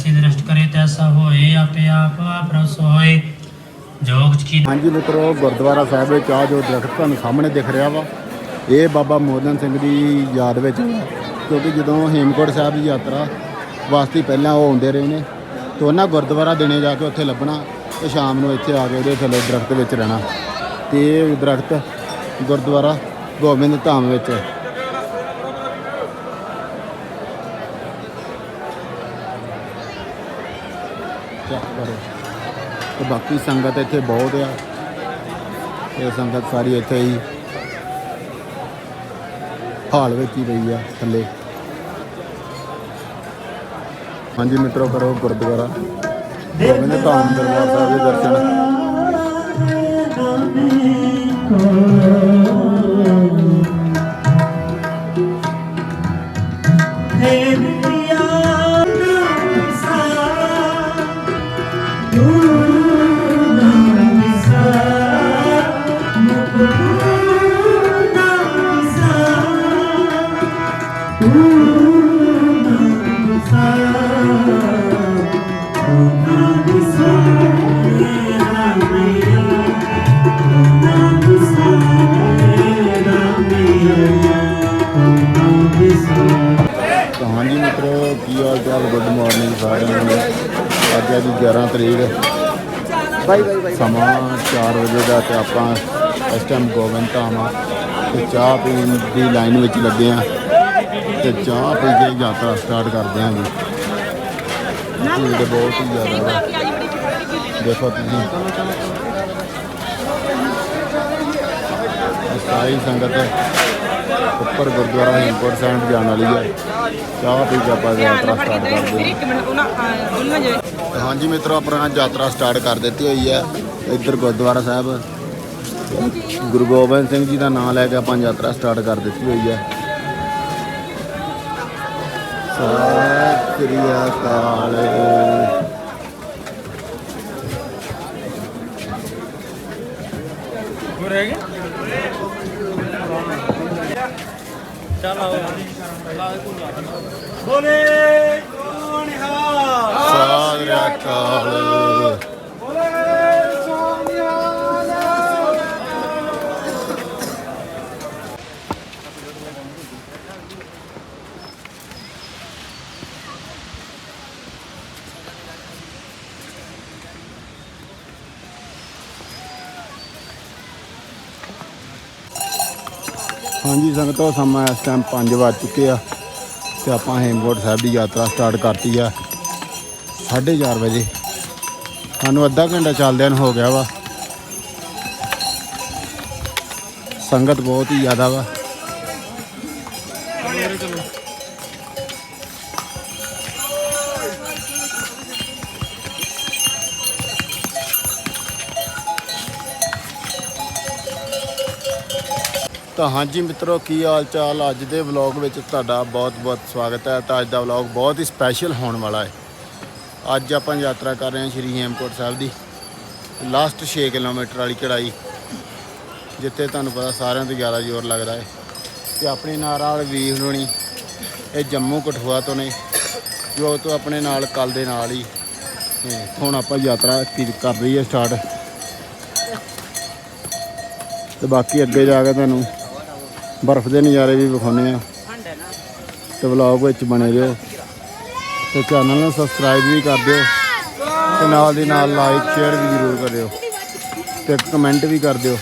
ਜੈਸੀ ਦ੍ਰਿਸ਼ਟ ਕਰੇ ਤੈਸਾ ਹੋਏ, ਆਪੇ ਆਪ ਪ੍ਰਸ ਹੋਏ ਜੋਗ ਕੀ ਹਾਂਜੀ ਮਿੱਤਰੋ, ਗੁਰਦੁਆਰਾ ਸਾਹਿਬ ਵਿੱਚ ਆ ਜੋ ਦਰਖਤ ਤੁਹਾਨੂੰ ਸਾਹਮਣੇ ਦਿਖ ਰਿਹਾ ਵਾ, ਇਹ ਬਾਬਾ ਮੋਹਨ ਸਿੰਘ ਦੀ ਯਾਦ ਵਿੱਚ ਆ। ਕਿਉਂਕਿ ਜਦੋਂ ਹੇਮਕੋਟ ਸਾਹਿਬ ਦੀ ਯਾਤਰਾ ਵਾਸਤੇ ਪਹਿਲਾਂ ਉਹ ਆਉਂਦੇ ਰਹੇ ਨੇ, ਤੇ ਉਹਨਾਂ ਗੁਰਦੁਆਰਾ ਦਿਨੇ ਜਾ ਕੇ ਉੱਥੇ ਲੱਭਣਾ ਤੇ ਸ਼ਾਮ ਨੂੰ ਇੱਥੇ ਆ ਕੇ ਉਹਦੇ ਥੱਲੇ ਦਰਖਤ ਵਿੱਚ ਰਹਿਣਾ ਤੇ ਇਹ ਦਰਖਤ ਗੁਰਦੁਆਰਾ ਗੋਬਿੰਦ ਧਾਮ ਵਿੱਚ ਹੈ। ਚੈੱਕ ਕਰੋ ਤੇ ਬਾਕੀ ਸੰਗਤ ਇੱਥੇ ਬਹੁਤ ਆ। ਇਹ ਸੰਗਤ ਸਾਰੀ ਇੱਥੇ ਹੀ ਹਾਲ ਵਿੱਚ ਹੀ ਰਹੀ ਆ ਥੱਲੇ। ਹਾਂਜੀ ਮਿੱਤਰੋ ਕਰੋ ਗੁਰਦੁਆਰਾ। ਗੋਬਿੰਦ ਧਾਮ ਦਰਬਾਰ ਸਾਹਿਬ ਦੇ ਦਰਸ਼ਨ। 11 ਤਰੀਕ। ਬਾਈ ਬਾਈ ਬਾਈ ਸਮਾਂ 4 ਵਜੇ ਦਾ ਤੇ ਆਪਾਂ ਇਸ ਟਾਈਮ ਗੋਬਿੰਦ ਧਾਮ ਆ ਤੇ ਚਾਹ ਪੀਣ ਦੀ ਲਾਈਨ ਵਿੱਚ ਲੱਗੇ ਆ। ਤੇ ਚਾਹ ਪੀ ਕੇ ਯਾਤਰਾ ਸਟਾਰਟ ਕਰਦੇ ਹਾਂ ਜੀ। ਭੀੜ ਬਹੁਤ ਹੀ ਜ਼ਿਆਦਾ ਵਾ ਦੇਖੋ ਤੁਸੀਂ। ਇਹ ਸਾਰੀ ਸੰਗਤ ਉੱਪਰ ਗੁਰਦੁਆਰਾ ਹੇਮਕੋਟ ਸਾਹਿਬ ਜਾਣ ਵਾਲੀ ਹੈ ਚਾਹ ਪੀ ਕੇ ਆਪਾਂ ਯਾਤਰਾ ਸਟਾਰਟ ਕਰਦੇ ਹਾਂ ਹਾਂਜੀ ਮਿੱਤਰੋ ਆਪਣਾ ਯਾਤਰਾ ਸਟਾਰਟ ਕਰ ਦਿੱਤੀ ਹੋਈ ਹੈ। ਇੱਧਰ ਗੁਰਦੁਆਰਾ ਸਾਹਿਬ। ਗੁਰੂ ਗੋਬਿੰਦ ਸਿੰਘ ਜੀ ਦਾ ਨਾਮ ਲੈ ਕੇ ਆਪਾਂ ਯਾਤਰਾ ਸਟਾਰਟ ਕਰ ਦਿੱਤੀ ਹੋਈ ਹੈ। ਸਤਿ ਸ੍ਰੀ ਅਕਾਲ। ਸਤਿ ਸ੍ਰੀ ਅਕਾਲ ਹਾਂਜੀ, ਸੰਗਤੋ ਸਮਾਂ ਇਸ ਟਾਈਮ 5 ਵੱਜ ਚੁੱਕੇ ਆ ਤੇ ਆਪਾਂ ਹੇਮਕੋਟ ਸਾਹਿਬ ਦੀ ਯਾਤਰਾ ਸਟਾਰਟ ਕਰਤੀ ਆ। 4:30 ਵਜੇ। ਸਾਨੂੰ ਅੱਧਾ ਘੰਟਾ ਚੱਲਦਿਆਂ ਨੂੰ ਹੋ ਗਿਆ ਵਾ। ਸੰਗਤ ਬਹੁਤ ਹੀ ਜ਼ਿਆਦਾ ਵਾ। ਤਾਂ ਹਾਂਜੀ ਮਿੱਤਰੋ, ਕੀ ਹਾਲ ਚਾਲ ਅੱਜ ਦੇ ਵਲੌਗ ਵਿੱਚ ਤੁਹਾਡਾ ਬਹੁਤ-ਬਹੁਤ ਸਵਾਗਤ ਹੈ। ਤਾਂ ਅੱਜ ਦਾ ਵਲੌਗ ਬਹੁਤ ਹੀ ਸਪੈਸ਼ਲ ਹੋਣ ਵਾਲਾ ਹੈ। ਅੱਜ ਆਪਾਂ ਯਾਤਰਾ ਕਰ ਰਹੇ ਹਾਂ ਸ਼੍ਰੀ ਹੇਮਕੋਟ ਸਾਹਿਬ ਦੀ। ਲਾਸਟ 6 ਕਿਲੋਮੀਟਰ ਵਾਲੀ ਚੜਾਈ ਜਿੱਥੇ ਤੁਹਾਨੂੰ ਪਤਾ ਸਾਰਿਆਂ ਤੋਂ ਜ਼ਿਆਦਾ ਜ਼ੋਰ ਲੱਗਦਾ ਹੈ। ਤੇ ਆਪਣੇ ਨਾਲ ਵਾਲੇ ਵੀਰ ਹੋਣੀ, ਇਹ ਜੰਮੂ ਕਠੂਆ ਤੋਂ ਨੇ, ਜੋ ਤੋਂ ਆਪਣੇ ਨਾਲ ਕੱਲ ਦੇ ਨਾਲ ਹੀ। ਹੁਣ ਆਪਾਂ ਯਾਤਰਾ ਕੀ- ਕਰ ਰਹੀ ਹੈ ਸਟਾਰਟ ਤੇ ਬਾਕੀ ਅੱਗੇ ਜਾ ਕੇ ਤੁਹਾਨੂੰ ਬਰਫ਼ ਦੇ ਨਜ਼ਾਰੇ ਵੀ ਵਿਖਾਉਂਦੇ ਆ ਤੇ ਵਲੌਗ ਵਿੱਚ ਬਣੇ ਰਹੋ। ਤੇ ਚੈਨਲ ਨੂੰ ਸਬਸਕ੍ਰਾਈਬ ਵੀ ਕਰ ਦਿਓ ਤੇ ਨਾਲ ਦੀ ਨਾਲ ਲਾਈਕ ਸ਼ੇਅਰ ਵੀ ਜ਼ਰੂਰ ਕਰਿਓ ਤੇ ਕਮੈਂਟ ਵੀ ਕਰ ਦਿਓ।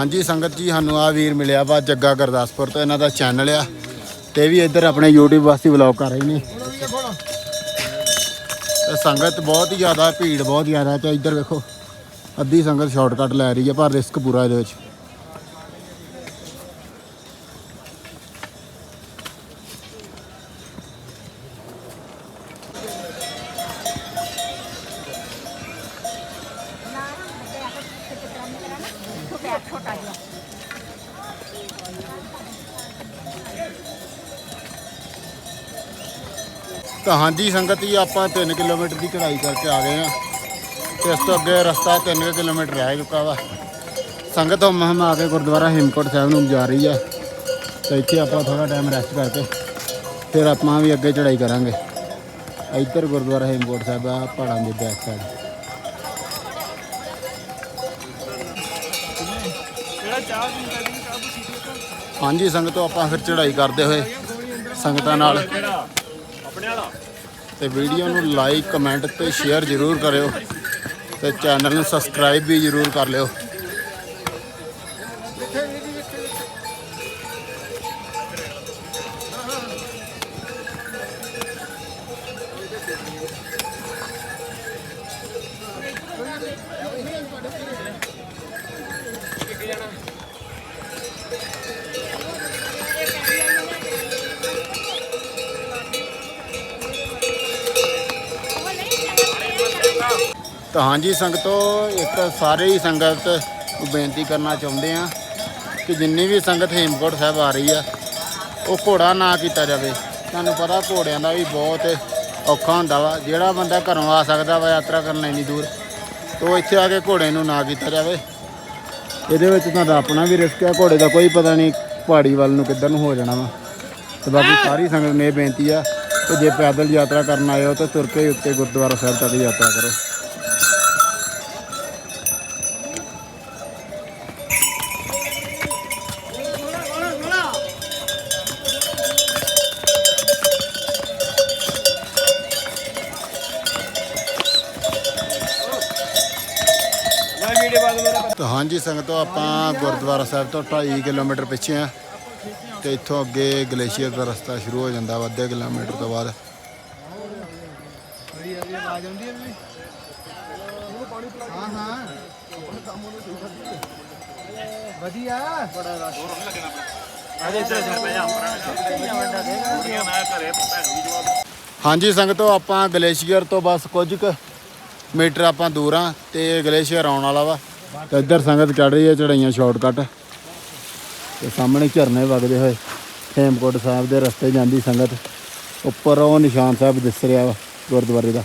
ਹਾਂਜੀ, ਸੰਗਤ ਜੀ, ਸਾਨੂੰ ਆ ਵੀਰ ਮਿਲਿਆ ਵਾ ਜੱਗਾ ਗੁਰਦਾਸਪੁਰ ਤੋਂ, ਇਹਨਾਂ ਦਾ ਚੈਨਲ ਆ। ਤੇ ਵੀ ਇੱਧਰ ਆਪਣੇ YouTube ਵਾਸਤੇ ਵਲੌਗ ਕਰ ਰਹੇ ਨੇ। ਤੇ ਸੰਗਤ ਬਹੁਤ ਹੀ ਜ਼ਿਆਦਾ ਭੀੜ, ਬਹੁਤ ਜ਼ਿਆਦਾ, ਤੇ ਇੱਧਰ ਵੇਖੋ, ਅੱਧੀ ਸੰਗਤ ਸ਼ਾਰਟਕਟ ਲੈ ਰਹੀ ਹੈ ਪਰ ਰਿਸਕ ਪੂਰਾ ਇਹਦੇ ਵਿੱਚ। ਹਾਂਜੀ, ਸੰਗਤ ਜੀ, ਆਪਾਂ 3 ਕਿਲੋਮੀਟਰ ਦੀ ਚੜ੍ਹਾਈ ਕਰਕੇ ਆ ਗਏ ਆ ਤੇ ਇਸ ਤੋਂ ਅੱਗੇ ਰਸਤਾ 3 ਕਿਲੋਮੀਟਰ ਰਹਿ ਚੁੱਕਾ ਵਾ। ਸੰਗਤ ਹਮ ਹਮ ਆ ਕੇ ਗੁਰਦੁਆਰਾ ਹਿਮਕੋਟ ਸਾਹਿਬ ਨੂੰ ਜਾ ਰਹੀ ਆ। ਤੇ ਇੱਥੇ ਆਪਾਂ ਥੋੜਾ ਟਾਈਮ ਰੈਸਟ ਕਰਕੇ ਫਿਰ ਆਪਾਂ ਵੀ ਅੱਗੇ ਚੜ੍ਹਾਈ ਕਰਾਂਗੇ। ਇੱਧਰ ਗੁਰਦੁਆਰਾ ਹਿਮਕੋਟ ਸਾਹਿਬ ਆ, ਪਹਾੜਾਂ ਦੇ ਬੈਕ ਸਾਈਡ ਹਾਂਜੀ, ਸੰਗਤੋਂ, ਆਪਾਂ ਫਿਰ ਚੜ੍ਹਾਈ ਕਰਦੇ ਹੋਏ ਸੰਗਤਾਂ ਨਾਲ। ਤੇ ਵੀਡੀਓ ਨੂੰ ਲਾਈਕ, ਕਮੈਂਟ ਤੇ ਸ਼ੇਅਰ ਜ਼ਰੂਰ ਕਰਿਓ ਤੇ ਚੈਨਲ ਨੂੰ ਸਬਸਕ੍ਰਾਈਬ ਵੀ ਜ਼ਰੂਰ ਕਰ ਲਿਓ। ਤਾਂ ਹਾਂਜੀ ਸੰਗਤੋ, ਇੱਕ ਸਾਰੇ ਹੀ ਸੰਗਤ ਨੂੰ ਬੇਨਤੀ ਕਰਨਾ ਚਾਹੁੰਦੇ ਆ ਕਿ ਜਿੰਨੀ ਵੀ ਸੰਗਤ ਹੇਮਕੋਟ ਸਾਹਿਬ ਆ ਰਹੀ ਆ, ਉਹ ਘੋੜਾ ਨਾ ਕੀਤਾ ਜਾਵੇ। ਤੁਹਾਨੂੰ ਪਤਾ ਘੋੜਿਆਂ ਦਾ ਵੀ ਬਹੁਤ ਔਖਾ ਹੁੰਦਾ ਵਾ। ਜਿਹੜਾ ਬੰਦਾ ਘਰੋਂ ਆ ਸਕਦਾ ਵਾ, ਯਾਤਰਾ ਕਰਨ ਇੰਨੀ ਦੂਰ, ਤੇ ਉਹ ਇੱਥੇ ਆ ਕੇ ਘੋੜੇ ਨੂੰ ਨਾ ਕੀਤਾ ਜਾਵੇ। ਇਹਦੇ ਵਿੱਚ ਤੁਹਾਡਾ ਆਪਣਾ ਵੀ ਰਿਸਕ ਆ। ਘੋੜੇ ਦਾ ਕੋਈ ਪਤਾ ਨਹੀਂ ਪਹਾੜੀ ਵੱਲ ਨੂੰ ਕਿੱਧਰ ਨੂੰ ਹੋ ਜਾਣਾ ਵਾ। ਤੇ ਬਾਕੀ ਸਾਰੀ ਸੰਗਤ ਨੂੰ ਇਹ ਬੇਨਤੀ ਆ ਕਿ ਜੇ ਪੈਦਲ ਯਾਤਰਾ ਕਰਨ ਆਏ ਹੋ, ਤਾਂ ਤੁਰ ਕੇ ਉੱਤੇ ਗੁਰਦੁਆਰਾ ਸਾਹਿਬ ਤੱਕ ਯਾਤਰਾ ਕਰੋ। ਤਾਂ ਹਾਂਜੀ ਸੰਗਤੋ ਆਪਾਂ ਗੁਰਦੁਆਰਾ ਸਾਹਿਬ ਤੋਂ 2.5 ਕਿਲੋਮੀਟਰ ਪਿੱਛੇ ਆ ਤੇ ਇੱਥੋਂ ਅੱਗੇ ਗਲੇਸ਼ੀਅਰ ਦਾ ਰਸਤਾ ਸ਼ੁਰੂ ਹੋ ਜਾਂਦਾ ਵਾ ਅੱਧੇ ਕਿਲੋਮੀਟਰ ਤੋਂ ਬਾਅਦ। ਹਾਂਜੀ ਸੰਗਤੋ ਆਪਾਂ ਗਲੇਸ਼ੀਅਰ ਤੋਂ ਬਸ ਕੁਝ ਕੁ ਮੀਟਰ ਆਪਾਂ ਦੂਰ ਆ ਤੇ ਗਲੇਸ਼ੀਅਰ ਆਉਣ ਵਾਲਾ ਵਾ। ਤੇ ਇੱਧਰ ਸੰਗਤ ਚੜ ਰਹੀ ਹੈ ਚੜਾਈਆਂ ਸ਼ਾਰਟਕਟ ਤੇ ਸਾਹਮਣੇ ਝਰਨੇ ਵਗਦੇ ਹੋਏ ਹੇਮਕੋਟ ਸਾਹਿਬ ਦੇ ਰਸਤੇ ਜਾਂਦੀ ਸੰਗਤ। ਉੱਪਰ ਉਹ ਨਿਸ਼ਾਨ ਸਾਹਿਬ ਦਿਸ ਰਿਹਾ ਵਾ ਗੁਰਦੁਆਰੇ ਦਾ।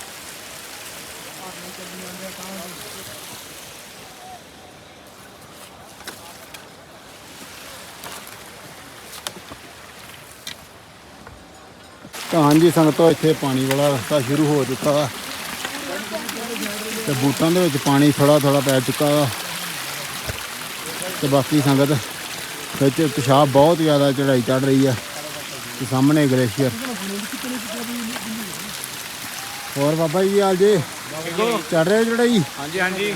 ਤਾਂ ਹਾਂਜੀ ਸੰਗਤੋ, ਇੱਥੇ ਪਾਣੀ ਵਾਲਾ ਰਸਤਾ ਸ਼ੁਰੂ ਹੋ ਚੁੱਕਾ ਵਾ। ਤੇ ਬੂਟਾਂ ਦੇ ਵਿੱਚ ਪਾਣੀ ਥੋੜਾ ਥੋੜਾ ਪੈ ਚੁੱਕਾ ਵਾ। ਤੇ ਬਾਕੀ ਸੰਗਤ, ਵਿੱਚ ਉਤਸ਼ਾਹ ਬਹੁਤ ਜ਼ਿਆਦਾ ਚੜਾਈ ਚੜ ਰਹੀ ਆ। ਤੇ ਸਾਹਮਣੇ ਗਲੇਸ਼ੀਅਰ। ਹੋਰ ਬਾਬਾ ਜੀ, ਕੀ ਹਾਲ ਜੀ? ਚੜ ਰਹੇ ਚੜਾਈ ਹਾਂਜੀ ਹਾਂਜੀ।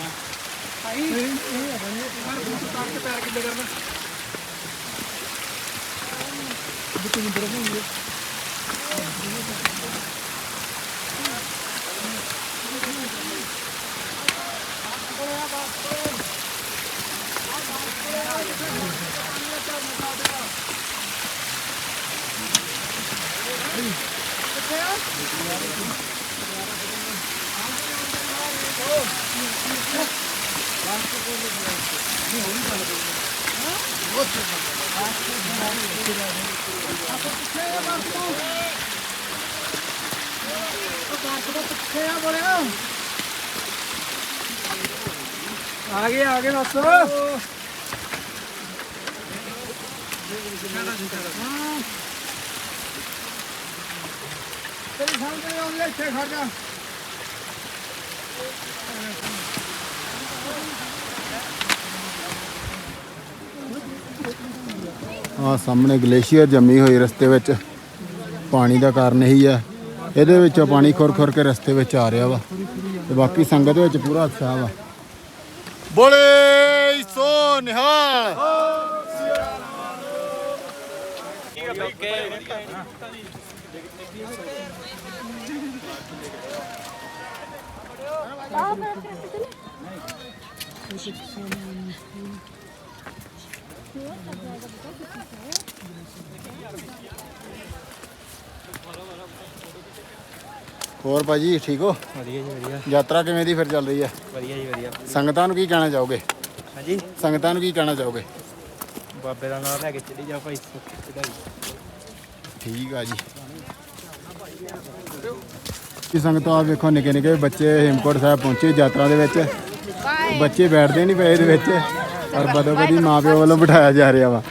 ਆ ਗਏ ਆ ਗਏ ਬਸ ਤੇਰੀ ਸਾਹਮਣੇ ਆਉਂਦੇ ਇੱਥੇ ਖੜ ਜਾ। ਆ ਸਾਹਮਣੇ ਗਲੇਸ਼ੀਅਰ ਜੰਮੀ ਹੋਈ ਰਸਤੇ ਵਿੱਚ। ਪਾਣੀ ਦਾ ਕਾਰਨ ਇਹੀ ਆ ਇਹਦੇ ਵਿੱਚੋਂ ਪਾਣੀ ਖੁਰ ਖੁਰ ਕੇ ਰਸਤੇ ਵਿੱਚ ਆ ਰਿਹਾ ਵਾ। ਤੇ ਬਾਕੀ ਸੰਗਤ ਵਿੱਚ ਪੂਰਾ ਉਤਸ਼ਾਹ ਵਾ। ਬੋਲੇ ਸੋ ਨਿਹਾਲ। ਹੋਰ ਭਾਜੀ ਠੀਕ ਹੋ? ਵਧੀਆ ਜੀ ਵਧੀਆ। ਯਾਤਰਾ ਕਿਵੇਂ ਦੀ ਫਿਰ ਚੱਲ ਰਹੀ ਹੈ ਵਧੀਆ ਜੀ ਵਧੀਆ। ਸੰਗਤਾਂ ਨੂੰ ਕੀ ਕਹਿਣਾ ਚਾਹੋਗੇ? ਹਾਂਜੀ? ਸੰਗਤਾਂ ਨੂੰ ਕੀ ਕਹਿਣਾ ਚਾਹੋਗੇ? ਬਾਬੇ ਦਾ ਨਾਮ ਲੈ ਕੇ ਚੱਲੀ ਜਾ ਭਾਈ। ਵਧਾਈ ਠੀਕ ਆ ਜੀ। ਕਿ ਸੰਗਤੋਂ ਆ ਵੇਖੋ ਨਿੱਕੇ ਨਿੱਕੇ ਬੱਚੇ ਹੇਮਕੋਟ ਸਾਹਿਬ ਪਹੁੰਚੇ ਯਾਤਰਾ ਦੇ ਵਿੱਚ। ਬੱਚੇ ਬੈਠਦੇ ਨਹੀਂ ਪਏ ਇਹਦੇ ਵਿੱਚ ਔਰ ਬਦੋ ਬਦੀ ਮਾਂ ਪਿਓ ਵੱਲੋਂ ਬਿਠਾਇਆ ਜਾ ਰਿਹਾ ਵਾ।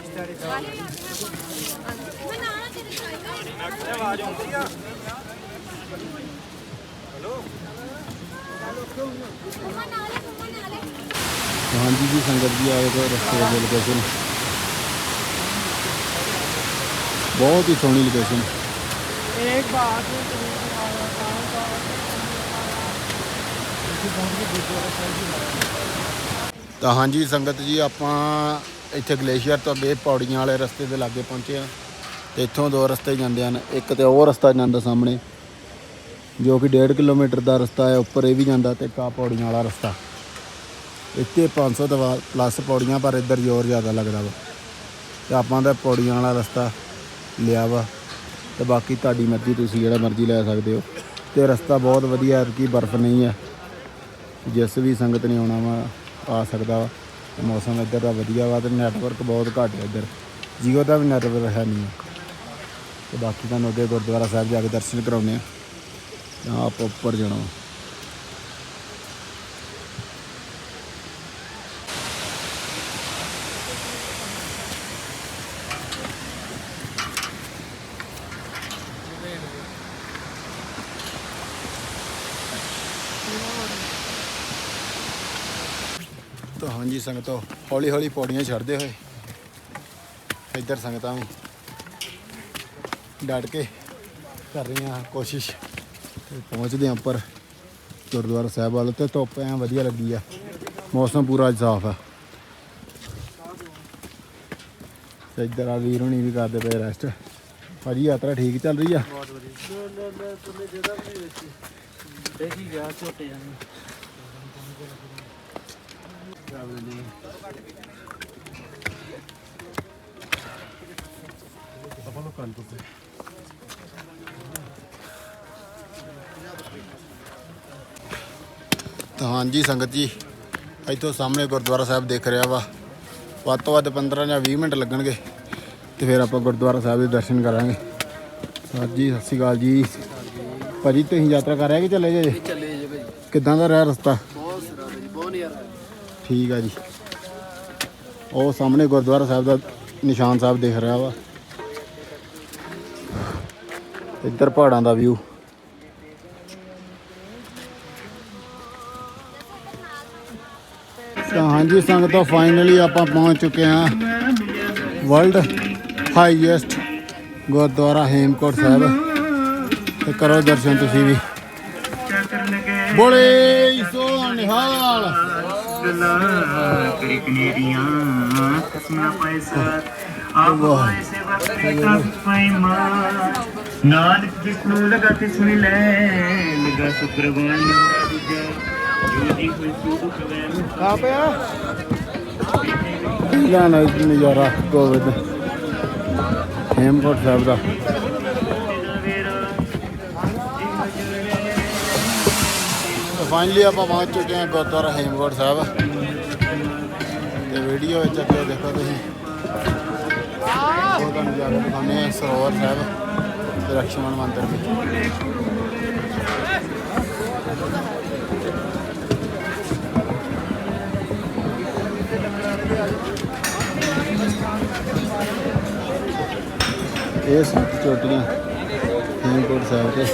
ਹਾਂਜੀ ਜੀ, ਸੰਗਤ ਜੀ ਆਏ ਕੋ ਰਸਤੇ ਦੇ ਲੋਕੇਸ਼ਨ ਬਹੁਤ ਹੀ ਸੋਹਣੀ ਲੋਕੇਸ਼ਨ ਤਾਂ ਹਾਂਜੀ ਸੰਗਤ ਜੀ, ਆਪਾਂ ਇੱਥੇ ਗਲੇਸ਼ੀਅਰ ਤੋਂ ਅੱਗੇ ਪੌੜੀਆਂ ਵਾਲੇ ਰਸਤੇ ਦੇ ਲਾਗੇ ਪਹੁੰਚੇ ਆ ਤੇ ਇੱਥੋਂ ਦੋ ਰਸਤੇ ਜਾਂਦੇ ਹਨ, ਇੱਕ ਤੇ ਉਹ ਰਸਤਾ ਜਾਂਦਾ ਸਾਹਮਣੇ, ਜੋ ਕਿ 1.5 ਕਿਲੋਮੀਟਰ ਦਾ ਰਸਤਾ ਹੈ, ਉੱਪਰ ਇਹ ਵੀ ਜਾਂਦਾ ਤੇ ਕਾ ਪੌੜੀਆਂ ਵਾਲਾ ਰਸਤਾ। ਇੱਥੇ 500 ਤੋਂ ਬਾਅਦ ਪਲੱਸ ਪੌੜੀਆਂ, ਪਰ ਇੱਧਰ ਜ਼ੋਰ ਜ਼ਿਆਦਾ ਲੱਗਦਾ ਵਾ। ਤੇ ਆਪਾਂ ਤਾਂ ਪੌੜੀਆਂ ਵਾਲਾ ਰਸਤਾ ਲਿਆ ਵਾ ਤੇ ਬਾਕੀ ਤੁਹਾਡੀ ਮਰਜ਼ੀ, ਤੁਸੀਂ ਜਿਹੜਾ ਮਰਜ਼ੀ ਲੈ ਸਕਦੇ ਹੋ। ਤੇ ਰਸਤਾ ਬਹੁਤ ਵਧੀਆ ਹੈ ਕਿ ਬਰਫ਼ ਨਹੀਂ ਹੈ। ਜਿਸ ਵੀ ਸੰਗਤ ਨੇ ਆਉਣਾ ਵਾ, ਆ ਸਕਦਾ ਵਾ। ਮੌਸਮ ਇੱਧਰ ਦਾ ਵਧੀਆ ਵਾ ਤੇ ਨੈਟਵਰਕ ਬਹੁਤ ਘੱਟ ਹੈ ਇੱਧਰ। ਜੀਓ ਦਾ ਵੀ ਨੈਟਵਰਕ ਹੈ ਨਹੀਂ। ਤੇ ਬਾਕੀ ਤੁਹਾਨੂੰ ਅੱਗੇ ਗੁਰਦੁਆਰਾ ਸਾਹਿਬ ਜਾ ਕੇ ਦਰਸ਼ਨ ਕਰਾਉਨੇ ਆ। ਤਾਂ ਆਪ ਉੱਪਰ ਜਾਣਾ ਵਾ। ਸੰਗਤੋ, ਹੌਲੀ ਹੌਲੀ ਪੌੜੀਆਂ ਚੜ੍ਹਦੇ ਹੋਏ। ਇੱਧਰ ਸੰਗਤਾਂ ਵੀ ਡਟ ਕੇ ਕਰ ਰਹੀਆਂ ਕੋਸ਼ਿਸ਼ ਤੇ ਪਹੁੰਚਦੇ ਹਾਂ ਉੱਪਰ। ਗੁਰਦੁਆਰਾ ਸਾਹਿਬ ਵੱਲ ਤੇ ਧੁੱਪ ਐ ਵਧੀਆ ਲੱਗੀ ਆ। ਮੌਸਮ ਪੂਰਾ ਸਾਫ਼ ਆ। ਤੇ ਇੱਧਰ ਆ ਵੀਰ ਹੁਣੀ ਵੀ ਕਰਦੇ ਪਏ ਰੈਸਟ ਭਾਜੀ, ਯਾਤਰਾ ਠੀਕ ਚੱਲ ਰਹੀ ਆ? ਦੇਖੀ ਗਿਆ ਛੋਟੇ ਜਾਨ ਤਾਂ ਹਾਂਜੀ ਸੰਗਤ ਜੀ ਇੱਥੋਂ ਸਾਹਮਣੇ ਗੁਰਦੁਆਰਾ ਸਾਹਿਬ ਦਿਖ ਰਿਹਾ ਵਾ। ਵੱਧ ਤੋਂ ਵੱਧ 15 ਜਾਂ 20 ਮਿੰਟ ਲੱਗਣਗੇ ਤੇ ਫਿਰ ਆਪਾਂ ਗੁਰਦੁਆਰਾ ਸਾਹਿਬ ਦੇ ਦਰਸ਼ਨ ਕਰਾਂਗੇ। ਸਰ ਜੀ ਸਤਿ ਸ਼੍ਰੀ ਅਕਾਲ ਜੀ। ਭਾਜੀ ਤੁਸੀਂ ਯਾਤਰਾ ਕਰ ਰਹੇ ਕਿ ਚੱਲੇ ਜੇ? ਚੱਲੇ ਜੇ ਭਾਈ ਕਿੱਦਾਂ ਦਾ ਰਿਹਾ ਰਸਤਾ ਬਹੁਤ ਸਰਾ ਜੀ ਬਹੁਤ ਨਜ਼ਾਰਾ ਠੀਕ ਆ ਜੀ। ਉਹ ਸਾਹਮਣੇ ਗੁਰਦੁਆਰਾ ਸਾਹਿਬ ਦਾ ਨਿਸ਼ਾਨ ਸਾਹਿਬ ਦਿਖ ਰਿਹਾ ਵਾ। ਇੱਧਰ ਪਹਾੜਾਂ ਦਾ ਵਿਊ ਤਾਂ ਹਾਂਜੀ, ਸੰਗਤੋਂ ਫਾਈਨਲੀ ਆਪਾਂ ਪਹੁੰਚ ਚੁੱਕੇ ਹਾਂ। World highest Gurdwara Hemkunt Sahib. ਤੇ ਕਰੋ ਦਰਸ਼ਨ ਤੁਸੀਂ ਵੀ। ਬੋਲੇ ਸੋ ਨਿਹਾਲ। ਕਰੀਕਨੀਰੀਆਂ ਕਸਮਾਂ ਪੈਸਾ ਆਪ ਪੈਸੇ ਵਰਤੇ ਕਾ ਪੈਮਾ ਨਾਨਕ ਜਿਸ ਨੂੰ ਲਗਾ ਤੇ ਸੁਣ ਲੈ ਲਗਾ ਸੁਕਰਵਾਨ ਦੂਜਾ। ਜੋ ਜੀ ਕੋਈ ਸੁਖ ਵੈਮ ਆ ਪਿਆ? ਲੈਣਾ ਨਜ਼ਾਰਾ ਗੋਬਿੰਦ ਹੇਮਕੋਟ ਸਾਹਿਬ ਦਾ। ਫਾਈਨਲੀ ਆਪਾਂ ਪਹੁੰਚ ਚੁੱਕੇ ਹਾਂ ਗੁਰਦੁਆਰਾ ਹੇਮਕੋਟ ਸਾਹਿਬ। ਤੇ ਵੀਡੀਓ ਵਿੱਚ ਅੱਗੇ ਦੇਖੋ ਤੁਸੀਂ। ਉਹ ਤੁਹਾਨੂੰ ਜਾ ਕੇ ਦਿਖਾਉਂਦੇ ਹਾਂ, ਸਰੋਵਰ ਸਾਹਿਬ ਤੇ ਲਕਸ਼ਮਣ ਮੰਦਿਰ ਵਿੱਚ। ਇਹ ਸੱਤ ਚੋਟੀਆਂ ਹੇਮਕੋਟ ਸਾਹਿਬ ਤੇ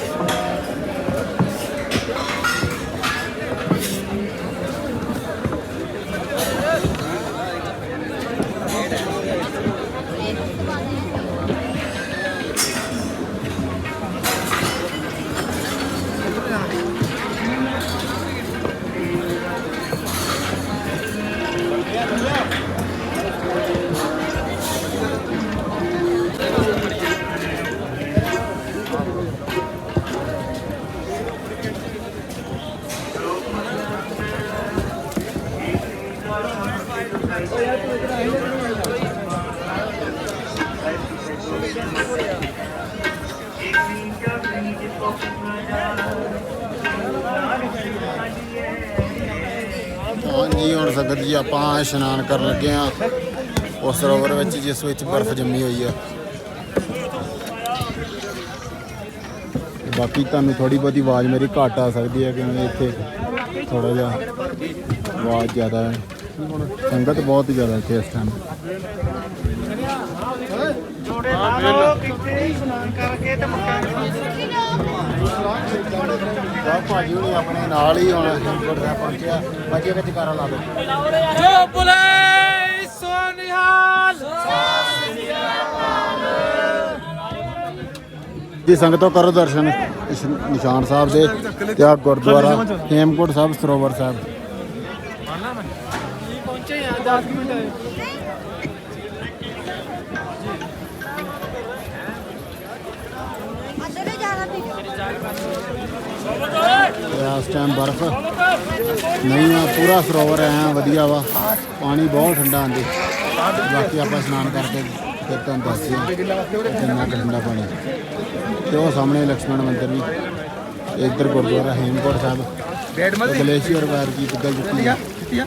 ਇਸ਼ਨਾਨ ਕਰਨ ਲੱਗੇ ਆ। ਉਸ ਸਰੋਵਰ ਵਿੱਚ ਜਿਸ ਵਿੱਚ ਬਰਫ਼ ਜੰਮੀ ਹੋਈ ਆ। ਬਾਕੀ ਤੁਹਾਨੂੰ ਥੋੜੀ ਬਹੁਤੀ ਆਵਾਜ਼ ਮੇਰੀ ਘੱਟ ਆ ਸਕਦੀ ਹੈ ਕਿਉਂਕਿ ਇੱਥੇ ਥੋੜਾ ਜਿਹਾ ਆਵਾਜ਼ ਜ਼ਿਆਦਾ ਹੈ। ਸੰਗਤ ਬਹੁਤ ਜ਼ਿਆਦਾ ਇੱਥੇ ਇਸ ਟਾਈਮ ਆ ਭਾਜੀ ਹੁਣੀ ਆਪਣੇ ਨਾਲ ਹੀ ਹੁਣ ਹਿੰਦਪੁਰ ਸਾਹਿਬ ਪਹੁੰਚਿਆ ਬਾਕੀ ਵਿੱਚ ਕਾਰਾ ਲਾ ਦੋ ਜੋ ਬੁਲੇ ਸੋਨਿਹਾਲ ਜੀ ਸੰਗਤੋਂ ਕਰੋ ਦਰਸ਼ਨ ਇਸ ਨਿਸ਼ਾਨ ਸਾਹਿਬ ਦੇ ਤੇ ਆ ਗੁਰਦੁਆਰਾ ਹੇਮਕੋਟ ਸਾਹਿਬ ਸਰੋਵਰ ਸਾਹਿਬ। ਪਹੁੰਚੇ ਆ 10 ਮਿੰਟ। ਇਸ ਟਾਈਮ ਬਰਫ਼ ਨਹੀਂ ਆ ਪੂਰਾ ਸਰੋਵਰ ਐ ਵਧੀਆ ਵਾ। ਪਾਣੀ ਬਹੁਤ ਠੰਡਾ ਆਂਦੇ ਬਾਕੀ ਆਪਾਂ ਇਸ਼ਨਾਨ ਕਰਕੇ ਫਿਰ ਤੁਹਾਨੂੰ ਦੱਸਦੇ ਹਾਂ ਕਿੰਨਾ ਠੰਡਾ ਪਾਣੀ ਤੇ ਉਹ ਸਾਹਮਣੇ ਲਕਸ਼ਮਣ ਮੰਦਿਰ ਵੀ ਇੱਧਰ ਗੁਰਦੁਆਰਾ ਹੇਮਕੋਟ ਸਾਹਿਬ ਗਲੇਸ਼ੀਅਰ ਵਾਰ ਕੀ ਪਿੱਗਲ ਚੁੱਕੀ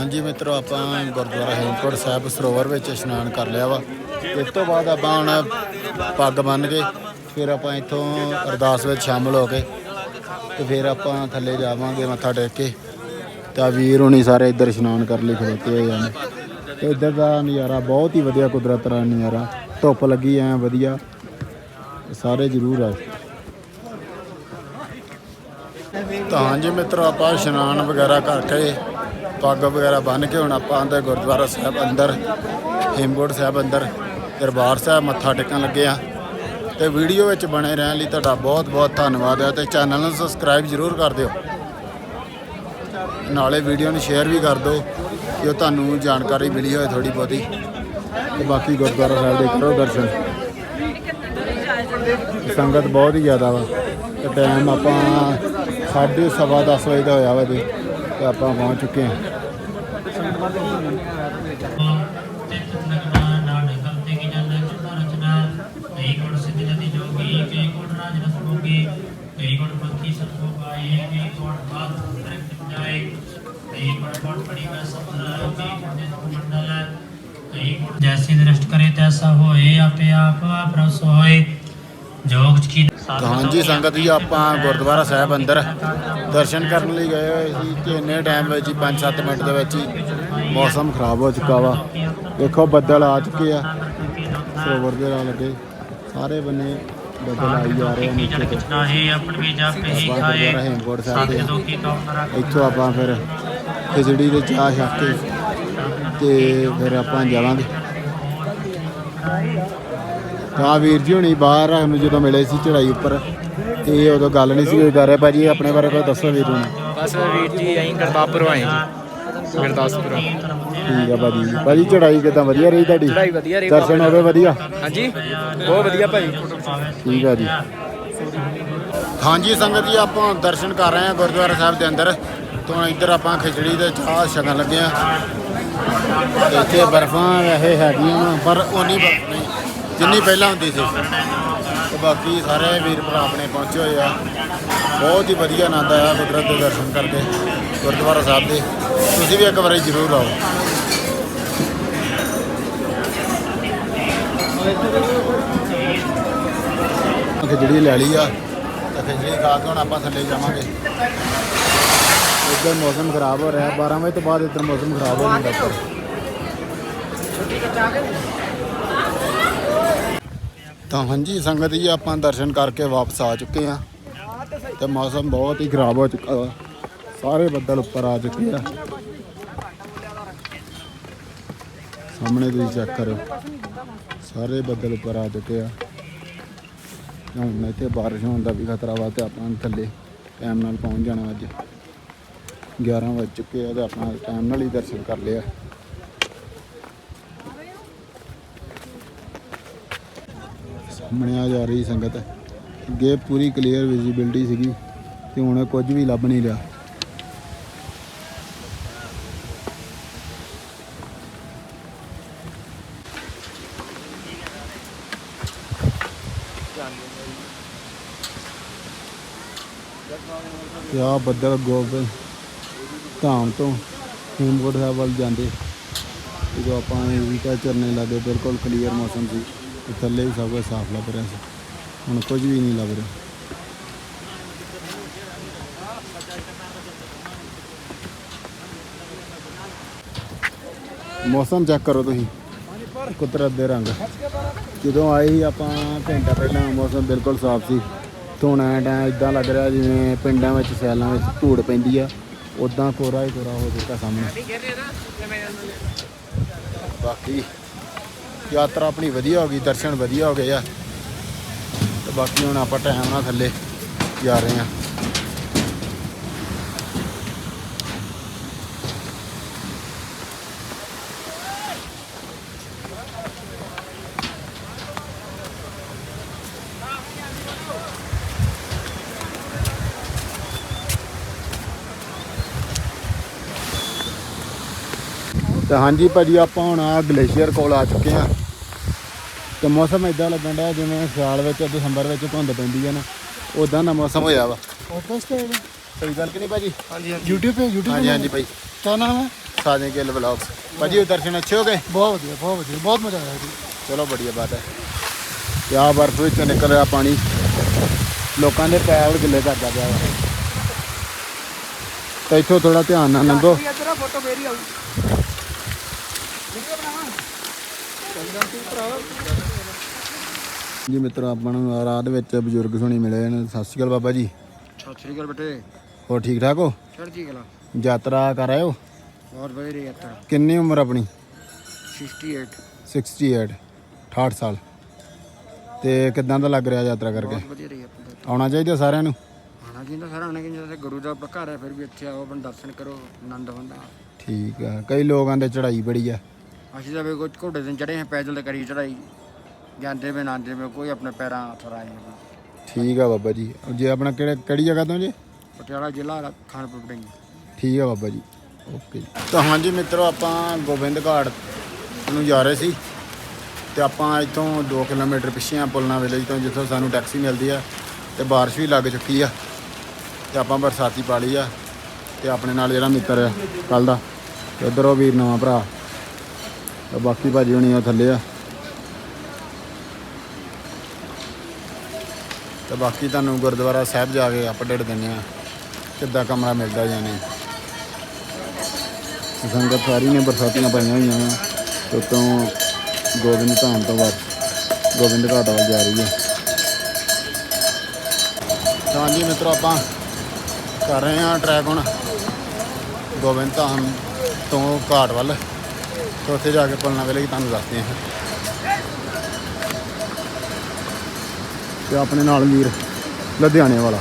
ਹਾਂਜੀ ਮਿੱਤਰੋ, ਆਪਾਂ ਗੁਰਦੁਆਰਾ ਹੇਮਕੋਟ ਸਾਹਿਬ ਸਰੋਵਰ ਵਿੱਚ ਇਸ਼ਨਾਨ ਕਰ ਲਿਆ ਵਾ। ਇਸ ਤੋਂ ਬਾਅਦ ਆਪਾਂ ਹੁਣ ਪੱਗ ਬੰਨ੍ਹ ਕੇ ਫਿਰ ਆਪਾਂ ਇੱਥੋਂ ਅਰਦਾਸ ਵਿੱਚ ਸ਼ਾਮਲ ਹੋ ਕੇ ਤੇ ਫਿਰ ਆਪਾਂ ਥੱਲੇ ਜਾਵਾਂਗੇ ਮੱਥਾ ਟੇਕ ਕੇ। ਤਾਂ ਵੀਰ ਹੁਣੀ ਸਾਰੇ ਇੱਧਰ ਇਸ਼ਨਾਨ ਕਰਨ ਲਈ, ਖਲੋਤੇ ਹੋਏ ਹਨ ਤੇ ਇੱਧਰ ਦਾ ਨਜ਼ਾਰਾ ਬਹੁਤ ਹੀ ਵਧੀਆ ਕੁਦਰਤ ਦਾ ਨਜ਼ਾਰਾ। ਧੁੱਪ ਲੱਗੀ ਐ, ਵਧੀਆ। ਸਾਰੇ ਜ਼ਰੂਰ ਆਓ। ਤਾਂ ਹਾਂਜੀ ਮਿੱਤਰੋ, ਆਪਾਂ ਇਸ਼ਨਾਨ ਵਗੈਰਾ ਕਰਕੇ ਪੱਗ ਵਗੈਰਾ ਬੰਨ੍ਹ ਕੇ ਹੁਣ ਆਪਾਂ ਅੰਦਰ ਗੁਰਦੁਆਰਾ ਸਾਹਿਬ ਅੰਦਰ, ਹੇਮਕੋਟ ਸਾਹਿਬ ਅੰਦਰ, ਦਰਬਾਰ ਸਾਹਿਬ ਮੱਥਾ ਟੇਕਣ ਲੱਗੇ ਆ ਤੇ ਵੀਡੀਓ ਵਿੱਚ ਬਣੇ ਰਹਿਣ ਲਈ ਤੁਹਾਡਾ ਬਹੁਤ ਬਹੁਤ ਧੰਨਵਾਦ ਹੈ ਤੇ ਚੈਨਲ ਨੂੰ ਸਬਸਕ੍ਰਾਈਬ ਜ਼ਰੂਰ ਕਰ ਦਿਓ। ਨਾਲੇ ਵੀਡੀਓ ਨੂੰ ਸ਼ੇਅਰ ਵੀ ਕਰ ਦਿਓ ਜੋ ਤੁਹਾਨੂੰ ਜਾਣਕਾਰੀ ਮਿਲੀ ਹੋਵੇ ਥੋੜੀ ਬਹੁਤੀ। ਤੇ ਬਾਕੀ ਗੁਰਦੁਆਰਾ ਸਾਹਿਬ ਦੇ ਕਰੋ ਦਰਸ਼ਨ। ਸੰਗਤ ਬਹੁਤ ਹੀ ਜ਼ਿਆਦਾ ਵਾ। ਤੇ ਟਾਈਮ ਆਪਾਂ ਸਾਢੇ ਸਵਾ ਦਸ ਵਜੇ ਦਾ ਹੋਇਆ ਵਾ ਜੀ। ਤੇ ਆਪਾਂ ਪਹੁੰਚ ਚੁੱਕੇ ਹਾਂ। ਜੈਸੀ ਦ੍ਰਿਸ਼ਟ ਕਰੇ ਤੈਸਾ ਹੋਏ ਆਪੇ ਆਪ ਪ੍ਰਭ ਸੋਏ ਜੋਗ ਕੀ ਤਾਂ ਹਾਂਜੀ ਸੰਗਤ ਜੀ ਆਪਾਂ ਗੁਰਦੁਆਰਾ ਸਾਹਿਬ ਅੰਦਰ ਦਰਸ਼ਨ ਕਰਨ ਲਈ ਗਏ ਹੋਏ ਸੀ ਕਿ ਇੰਨੇ ਟਾਈਮ ਵਿੱਚ ਹੀ 5-7 ਮਿੰਟ ਦੇ ਵਿੱਚ ਹੀ ਮੌਸਮ ਖਰਾਬ ਹੋ ਚੁੱਕਾ ਵਾ। ਦੇਖੋ ਬੱਦਲ ਆ ਚੁੱਕੇ ਆ। ਸਰੋਵਰ ਦੇ ਨਾਲ ਲੱਗੇ ਸਾਰੇ ਬੰਨੇ ਬੱਦਲ ਆਈ ਜਾ ਰਹੇ ਆ ਨੀਚੇ ਕਿਛ ਨਾਹੀ ਆਪਣ ਵੀ ਜਾਪੇ ਹੀ ਖਾਏ ਹੇਮਕੋਟ ਸਾਹਿਬ ਦੇ ਇੱਥੋਂ ਆਪਾਂ ਫਿਰ ਖਿਚੜੀ ਦੇ ਚਾਹ ਛਕ ਕੇ ਤੇ ਫਿਰ ਆਪਾਂ ਜਾਵਾਂਗੇ। ਤਾਂ ਵੀਰ ਜੀ ਹੁਣੀ ਬਾਹਰ ਸਾਨੂੰ ਜਦੋਂ ਮਿਲੇ ਸੀ ਚੜਾਈ ਉੱਪਰ ਤੇ ਇਹ ਉਦੋਂ ਗੱਲ ਨਹੀਂ ਸੀ ਕੋਈ ਕਰ ਰਿਹਾ ਭਾਜੀ ਆਪਣੇ ਬਾਰੇ ਕੋਈ ਦੱਸੋ ਵੀਰ ਨੂੰ ਬਸ ਵੀਰ ਜੀ ਅਸੀਂ ਗੁਰਦਾਸਪੁਰ ਆਏ ਜੀ ਗੁਰਦਾਸਪੁਰ। ਠੀਕ ਆ ਭਾਜੀ। ਭਾਜੀ ਚੜਾਈ ਕਿਦਾਂ ਵਧੀਆ ਰਹੀ ਤੁਹਾਡੀ? ਚੜਾਈ ਵਧੀਆ ਰਹੀ ਦਰਸ਼ਨ ਹੋਵੇ ਵਧੀਆ? ਹਾਂਜੀ ਬਹੁਤ ਵਧੀਆ ਭਾਈ। ਠੀਕ ਆ ਜੀ। ਹਾਂਜੀ ਸੰਗਤ ਜੀ ਆਪਾਂ ਦਰਸ਼ਨ ਕਰ ਰਹੇ ਹਾਂ ਗੁਰਦੁਆਰਾ ਸਾਹਿਬ ਦੇ ਅੰਦਰ। ਤੋਂ ਇੱਧਰ ਆਪਾਂ ਖਿਚੜੀ ਤੇ ਚਾਹ ਛਕਣ ਲੱਗੇ ਆ ਇੱਥੇ ਬਰਫਾਂ ਵੈਸੇ ਹੈਗੀਆਂ ਵਾਂ, ਪਰ ਉਨੀ ਬਰਫ ਨਹੀਂ। ਜਿੰਨੀ ਪਹਿਲਾਂ ਹੁੰਦੀ ਸੀ। ਤੇ ਬਾਕੀ ਸਾਰੇ ਵੀਰ ਭਰਾ ਆਪਣੇ ਪਹੁੰਚੇ ਹੋਏ ਆ। ਬਹੁਤ ਹੀ ਵਧੀਆ ਆਨੰਦ ਆਇਆ ਕੁਦਰਤ ਦੇ ਦਰਸ਼ਨ ਕਰਕੇ, ਗੁਰਦੁਆਰਾ ਸਾਹਿਬ ਦੇ। ਤੁਸੀਂ ਵੀ ਇੱਕ ਵਾਰੀ ਜ਼ਰੂਰ ਆਓ। ਖਿਚੜੀ ਲੈ ਲਈ ਆ ਤਾਂ ਖਿਚੜੀ ਖਾ ਕੇ ਹੁਣ ਆਪਾਂ ਥੱਲੇ ਜਾਵਾਂਗੇ। ਇੱਧਰ ਮੌਸਮ ਖਰਾਬ ਹੋ ਰਿਹਾ। 12 ਵਜੇ ਤੋਂ ਬਾਅਦ ਇੱਧਰ ਮੌਸਮ ਖਰਾਬ ਹੋ ਜਾਂਦਾ। ਪਰ ਤਾਂ ਹਾਂਜੀ, ਸੰਗਤ ਜੀ, ਆਪਾਂ ਦਰਸ਼ਨ ਕਰਕੇ ਵਾਪਸ ਆ ਚੁੱਕੇ ਆ ਤੇ ਮੌਸਮ ਬਹੁਤ ਹੀ ਖਰਾਬ ਹੋ ਚੁੱਕਾ ਵਾ। ਸਾਰੇ ਬੱਦਲ ਉੱਪਰ ਆ ਚੁੱਕੇ ਆ। ਸਾਹਮਣੇ ਤੁਸੀਂ ਚੈੱਕ ਕਰੋ ਸਾਰੇ ਬੱਦਲ ਉੱਪਰ ਆ ਚੁੱਕੇ ਆ। ਹੁਣ ਇੱਥੇ ਬਾਰਿਸ਼ ਹੋਣ ਦਾ ਵੀ ਖਤਰਾ ਵਾ ਤੇ ਆਪਾਂ ਥੱਲੇ ਟਾਈਮ ਨਾਲ ਪਹੁੰਚ ਜਾਣਾ ਅੱਜ। 11 ਵੱਜ ਚੁੱਕੇ ਆ ਤੇ ਆਪਾਂ ਟਾਈਮ ਨਾਲ ਹੀ ਦਰਸ਼ਨ ਕਰ ਲਿਆ ਬਣਿਆ ਜਾ ਰਹੀ ਸੰਗਤ। ਅੱਗੇ ਪੂਰੀ ਕਲੀਅਰ ਵਿਜ਼ਿਬਿਲਟੀ ਸੀਗੀ ਤੇ ਹੁਣ ਕੁਝ ਵੀ ਲੱਭ ਨਹੀਂ ਰਿਹਾ। ਯਾ ਬੱਦਲ ਗੋਬਿੰਦ ਧਾਮ ਤੋਂ ਹੇਮਕੋਟ ਸਾਹਿਬ ਵੱਲ ਜਾਂਦੇ। ਜਦੋਂ ਆਪਾਂ ਇਹ ਕਾ ਚਰਨੇ ਲੱਗੇ, ਬਿਲਕੁਲ ਕਲੀਅਰ ਮੌਸਮ ਸੀ। ਤੇ ਥੱਲੇ ਵੀ ਸਭ ਕੁਝ ਸਾਫ਼ ਲੱਭ ਰਿਹਾ ਸੀ। ਹੁਣ ਕੁਝ ਵੀ ਨਹੀਂ ਲੱਭ ਰਿਹਾ। ਮੌਸਮ ਚੈੱਕ ਕਰੋ ਤੁਸੀਂ। ਕੁਦਰਤ ਦੇ ਰੰਗ। ਜਦੋਂ ਆਏ ਸੀ ਆਪਾਂ ਘੰਟਾ ਪਹਿਲਾਂ, ਮੌਸਮ ਬਿਲਕੁਲ ਸਾਫ਼ ਸੀ। ਧੋਣਾ ਟਾਈਮ ਇਦਾਂ ਲੱਗ ਰਿਹਾ ਜਿਵੇਂ ਪਿੰਡਾਂ ਵਿੱਚ ਸੈਲਾਂ ਵਿੱਚ ਧੂੜ ਪੈਂਦੀ ਆ। ਉਦਾਂ ਕੋਰਾ ਹੀ ਕੋਰਾ ਹੋ ਚੁੱਕਾ ਸਾਹਮਣੇ। ਬਾਕੀ ਯਾਤਰਾ ਆਪਣੀ ਵਧੀਆ ਹੋ ਗਈ, ਦਰਸ਼ਨ ਵਧੀਆ ਹੋ ਗਏ ਆ। ਤੇ ਬਾਕੀ ਹੁਣ ਆਪਾਂ ਟਾਈਮ ਨਾਲ ਥੱਲੇ ਜਾ ਰਹੇ ਆ। ਤੇ ਹਾਂਜੀ ਭਾਜੀ, ਆਪਾਂ ਹੁਣ ਆ ਗਲੇਸ਼ੀਅਰ ਕੋਲ ਆ ਚੁੱਕੇ ਆ। ਤੇ ਮੌਸਮ ਇਦਾਂ ਲੱਗਣ ਡਿਆ ਜਿਵੇਂ ਸਿਆਲ ਵਿੱਚ ਦਸੰਬਰ ਵਿੱਚ ਧੁੰਦ ਪੈਂਦੀ ਹੈ ਨਾ ਉਦਾਂ ਦਾ ਮੌਸਮ ਹੋਇਆ ਵਾ। ਪੋਡਕਾਸਟ ਤੇ ਸਹੀ ਗੱਲ ਕਿ ਨਹੀਂ ਭਾਜੀ? ਹਾਂਜੀ ਹਾਂਜੀ। YouTube ਤੇ YouTube ਹਾਂਜੀ ਹਾਂਜੀ ਭਾਈ। ਕੀ ਨਾਮ ਸਾਜੇ ਗਿੱਲ ਵਲੌਗਸ। ਭਾਜੀ ਉਹ ਦਰਸ਼ਨ ਅੱਛੇ ਹੋ ਗਏ? ਬਹੁਤ ਵਧੀਆ ਬਹੁਤ ਵਧੀਆ ਬਹੁਤ ਮਜ਼ਾ ਆਇਆ ਜੀ। ਚਲੋ ਬੜੀਆ ਬਾਤ ਹੈ। ਯਾ ਬਰਫ ਵਿੱਚੋਂ ਨਿਕਲ ਰਿਹਾ ਪਾਣੀ। ਲੋਕਾਂ ਦੇ ਪੈਰ ਗਿੱਲੇ ਕਰਦਾ ਪਿਆ ਵਾ। ਇੱਥੋਂ ਥੋੜਾ ਧਿਆਨ ਨਾਲ ਲੰਘੋ। ਜੀ ਮਿੱਤਰੋ ਆਪਾਂ ਨੂੰ ਰਾਹ ਦੇ ਵਿੱਚ ਬਜ਼ੁਰਗ ਸੁਣੀ ਮਿਲੇ ਨੇ। ਸਤਿ ਸ਼੍ਰੀ ਅਕਾਲ ਬਾਬਾ ਜੀ। ਸਤਿ ਸ੍ਰੀ ਅਕਾਲ ਬੇਟੇ। ਹੋਰ ਠੀਕ ਠਾਕ ਹੋ? ਚੜ੍ਹਦੀ ਕਲਾ ਯਾਤਰਾ ਕਰ ਆਏ ਹੋ ਬਹੁਤ ਵਧੀਆ ਯਾਤਰਾ। ਕਿੰਨੀ ਉਮਰ ਆਪਣੀ? 68 68 68 ਸਾਲ। ਤੇ ਕਿਦਾਂ ਦਾ ਲੱਗ ਰਿਹਾ ਯਾਤਰਾ ਕਰਕੇ? ਬਹੁਤ ਵਧੀਆ ਰਹੀ ਆਪਣੀ ਯਾਤਰਾ। ਆਉਣਾ ਚਾਹੀਦਾ ਸਾਰਿਆਂ ਨੂੰ? ਆਉਣਾ ਚਾਹੀਦਾ ਸਾਰਾ ਆਉਣਾ ਚਾਹੀਦਾ ਤੇ ਗੁਰੂ ਦਾ ਘਰ ਹੈ ਫਿਰ ਵੀ ਇੱਥੇ ਆਓ ਆਪਣਾ ਦਰਸ਼ਨ ਕਰੋ ਆਨੰਦ ਹੁੰਦਾ ਠੀਕ ਆ। ਕਈ ਲੋਕਾਂ ਦੇ ਚੜ੍ਹਾਈ ਬੜੀ ਆ। ਅਸੀਂ ਤਾਂ ਵੀ ਕੁਝ ਘੋੜੇ ਤੇ ਚੜੇ ਹਾਂ ਪੈਦਲ ਤੇ ਕਰੀ ਚੜਾਈ ਜਾਂਦੇ ਵੇ ਨਾਂਦੇ ਵੇ ਕੋਈ ਆਪਣੇ ਪੈਰਾਂ ਹੱਥ ਰਾਏ ਨਹੀਂ ਠੀਕ ਆ ਬਾਬਾ ਜੀ। ਜੇ ਆਪਣਾ ਕਿਹੜੇ ਕਿਹੜੀ ਜਗ੍ਹਾ ਤੋਂ ਜੀ? ਪਟਿਆਲਾ ਜ਼ਿਲ੍ਹਾ ਖਾਨਪੁਰ ਪਿੰਡ। ਠੀਕ ਆ ਬਾਬਾ ਜੀ। ਓਕੇ ਤਾਂ ਹਾਂਜੀ ਮਿੱਤਰੋ ਆਪਾਂ ਗੋਬਿੰਦ ਘਾਟ ਨੂੰ ਜਾ ਰਹੇ ਸੀ। ਤੇ ਆਪਾਂ ਇੱਥੋਂ 2 ਕਿਲੋਮੀਟਰ ਪਿੱਛੇ ਆ ਪੁਲਨਾ ਵਿਲੇਜ ਤੋਂ ਜਿੱਥੋਂ ਸਾਨੂੰ ਟੈਕਸੀ ਮਿਲਦੀ ਆ। ਤੇ ਬਾਰਿਸ਼ ਵੀ ਲੱਗ ਚੁੱਕੀ ਆ। ਤੇ ਆਪਾਂ ਬਰਸਾਤੀ ਪਾ ਲਈ ਆ। ਤੇ ਆਪਣੇ ਨਾਲ ਜਿਹੜਾ ਮਿੱਤਰ ਆ ਕੱਲ ਦਾ। ਉਧਰ ਉਹ ਵੀਰ ਨਵਾਂ ਭਰਾ। ਬਾਕੀ ਭਾਜੀ ਹੁਣੀ ਆ ਥੱਲੇ ਆ। ਤੇ ਬਾਕੀ ਤੁਹਾਨੂੰ ਗੁਰਦੁਆਰਾ ਸਾਹਿਬ ਜਾ ਕੇ ਅਪਡੇਟ ਦਿੰਦੇ ਆ ਕਿੱਦਾਂ ਕਮਰਾ ਮਿਲਦਾ ਜਾਂ ਨਹੀਂ। ਸੰਗਤ ਸਾਰੀ ਨੇ ਬਰਸਾਤੀਆਂ ਪਾਈਆਂ ਹੋਈਆਂ ਨੇ, ਤੇ ਉੱਤੋਂ ਗੋਬਿੰਦ ਧਾਮ ਤੋਂ ਬਾਅਦ ਗੋਬਿੰਦ ਘਾਟ ਵੱਲ ਜਾ ਰਹੀ ਹੈ ਤਾਂ ਜੀ ਮਿੱਤਰੋ, ਆਪਾਂ ਕਰ ਰਹੇ ਹਾਂ ਟਰੈਕ ਹੁਣ। ਗੋਬਿੰਦ ਧਾਮ ਤੋਂ ਘਾਟ ਵੱਲ। ਤੇ ਉੱਥੇ ਜਾ ਕੇ ਪੁਲਣਾ ਵੇਲੇ ਤੁਹਾਨੂੰ ਦੱਸਦੇ ਹਾਂ ਤੇ ਆਪਣੇ ਨਾਲ ਵੀਰ ਲੁਧਿਆਣੇ ਵਾਲਾ